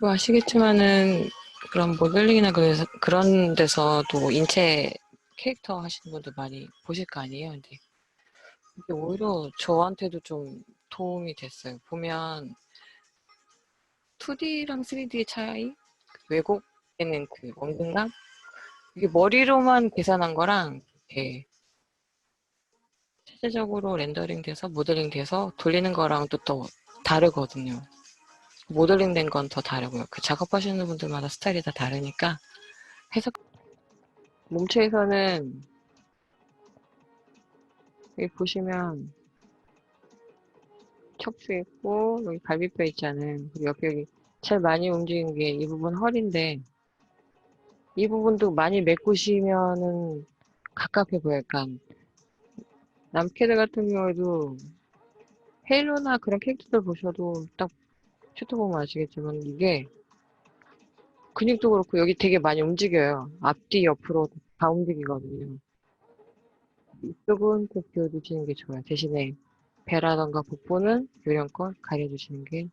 뭐 아시겠지만은 그런 모델링이나 그래서 그런 데서도 인체 캐릭터 하시는 분들 많이 보실 거 아니에요. 근데 오히려 저한테도 좀 도움이 됐어요. 보면 2D랑 3D의 차이, 왜곡되는 그 원근감, 이게 머리로만 계산한 거랑 이렇게 실제적으로 렌더링 돼서 모델링 돼서 돌리는 거랑 또 또 다르거든요. 모델링 된 건 더 다르고요. 그 작업하시는 분들마다 스타일이 다 다르니까 해석 몸체에서는 여기 보시면 척추 있고 여기 갈비뼈 있잖아요. 그리고 옆에 여기 제일 많이 움직이는 게이 부분 허리인데 이 부분도 많이 메꾸시면은 가깝게 보여요. 약간 남캐드 같은 경우에도 헤일로나 그런 캐릭터들 보셔도 딱 슈트 보면 아시겠지만 이게 근육도 그렇고 여기 되게 많이 움직여요. 앞뒤 옆으로 다 움직이거든요. 이쪽은 좀 비워두시는 게 좋아요. 대신에 배라던가 복부는 요령껏 가려주시는 게